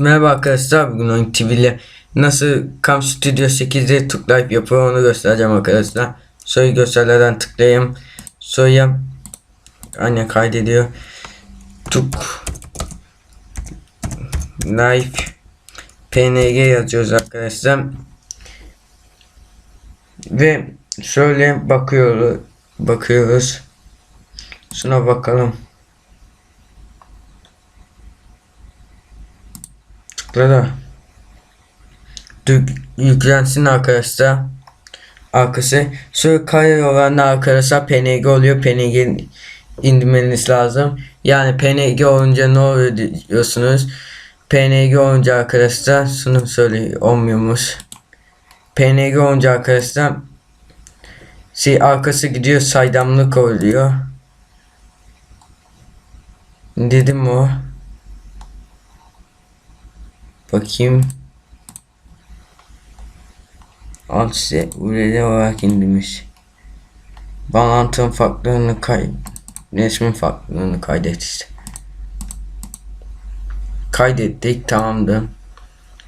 Merhaba arkadaşlar bugün Oyun TV nasıl Cam Studio 8'de tıklayıp yapıyor onu göstereceğim arkadaşlar. Soyu gösterlerden tıklayayım. Soya anne kaydediyor. Tuk Live PNG yazıyoruz arkadaşlar. Ve şöyle bakıyoruz. Bakıyoruz. Şuna bakalım. Dük- Yüklensin arkadaşlar. Arkası. Şöyle kare olan arkadaşlar PNG oluyor. PNG indirmeniz lazım. Yani PNG olunca ne oluyor diyorsunuz. PNG olunca arkadaşlar şunu söyle olmuyormuş. PNG olunca arkadaşlar şey arkası gidiyor saydamlık oluyor. Dedim o. Bakayım. Alt size URL olarak indirmiş. Bağlantının farklılığını kay resmin farklılığını kaydet işte. Kaydettik tamamdır.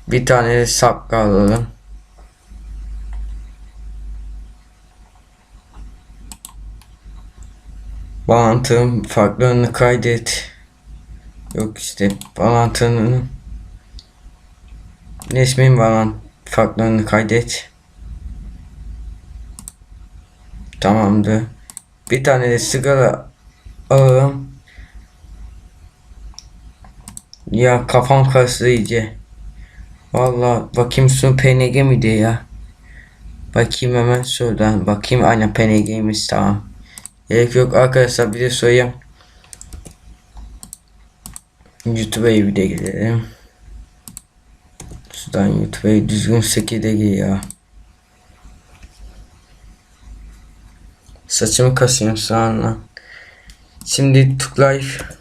Bir tane de sapka alalım. Bağlantının farklılığını kaydet. Yok işte bağlantının resmin bağlantı farklarını kaydet. Tamamdır. Bir tane de sigara alalım. Ya kafam karıştı iyice. Valla bakayım su PNG miydi ya? Bakayım hemen şuradan. Bakayım aynen PNG'ymiş tamam. Gerek yok arkadaşlar bir de sorayım. YouTube'a bir de gidelim. Şuradan YouTube'a düzgün şekilde gir ya. Saçımı kasıyorum sonra. Şimdi tıklayıp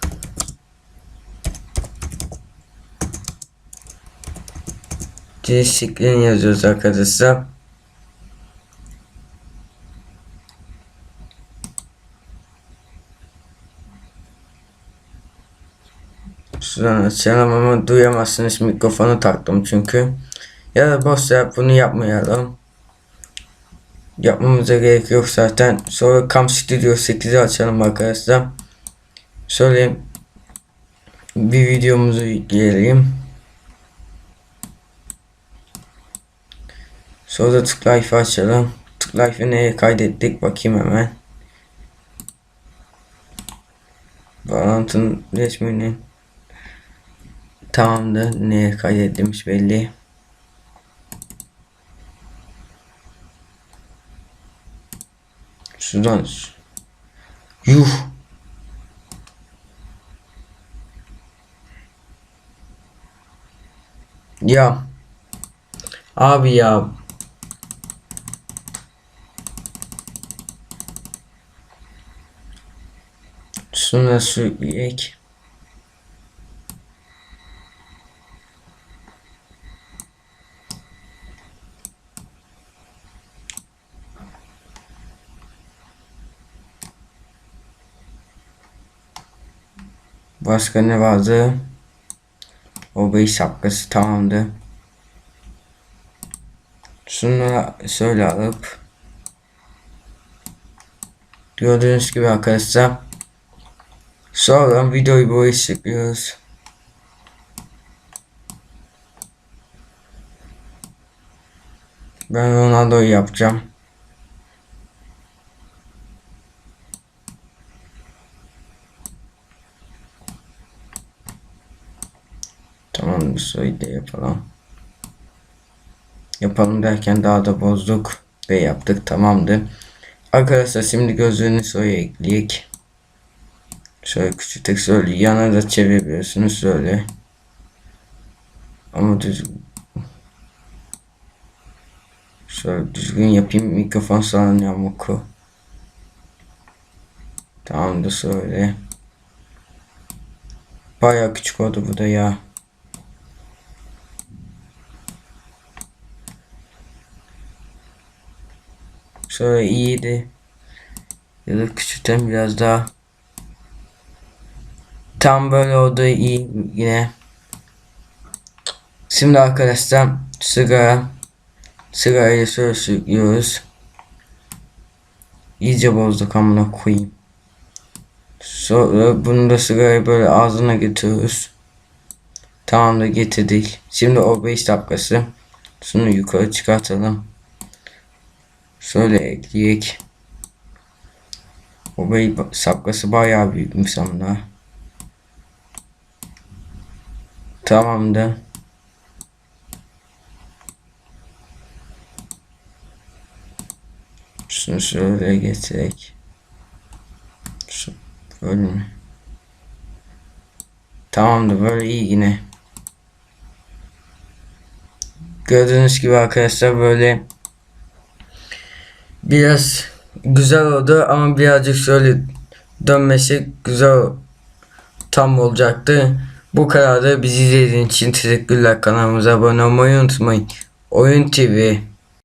Değişikliğini yazıyoruz arkadaşlar. Ama duyamazsınız mikrofonu taktım çünkü. Ya da boş yap bunu yapmayalım. Yapmamıza gerek yok zaten. Sonra Cam Studio 8'i açalım arkadaşlar. Şöyle bir videomuzu yükleyelim. Sonra tıklayıp açalım. Tıklayıp neye kaydettik bakayım hemen. Bağlantının resminin Tamamdır. Neye kaydedilmiş belli. Şuradan. Yuh. Ya. Abi ya. Şuna su ek. Başka ne vardı? O bey şapkası tamamdı. Şunu şöyle alıp gördüğünüz gibi arkadaşlar sonra videoyu buraya çekiyoruz. Ben Ronaldo'yu yapacağım. Tamam bir soyu da yapalım. Yapalım derken daha da bozduk ve yaptık tamamdır. Arkadaşlar şimdi gözlüğünü soya ekleyek. Şöyle küçültük şöyle yana da çevirebiliyorsunuz şöyle. Ama düzgün. Şöyle düzgün yapayım mikrofon sana yamuk. Tamamdır şöyle. Baya küçük oldu bu da ya. Şöyle iyiydi. Ya da küçültelim biraz daha. Tam böyle oldu iyi yine. Şimdi arkadaşlar sigara sigarayı şöyle sürüyoruz. İyice bozduk amına koyayım. Sonra bunu da sigarayı böyle ağzına getiriyoruz. Tamam da getirdik. Şimdi o 5 dakikası. Şunu yukarı çıkartalım. Şöyle ekleyek. O bey sapkası bayağı büyükmüş ama. Tamamdır. Şunu şöyle getirek. Şu böyle mi? Tamamdır böyle iyi yine. Gördüğünüz gibi arkadaşlar böyle biraz güzel oldu ama birazcık şöyle dönmesi güzel tam olacaktı. Bu kadar da bizi izlediğiniz için teşekkürler. Kanalımıza abone olmayı unutmayın. Oyun TV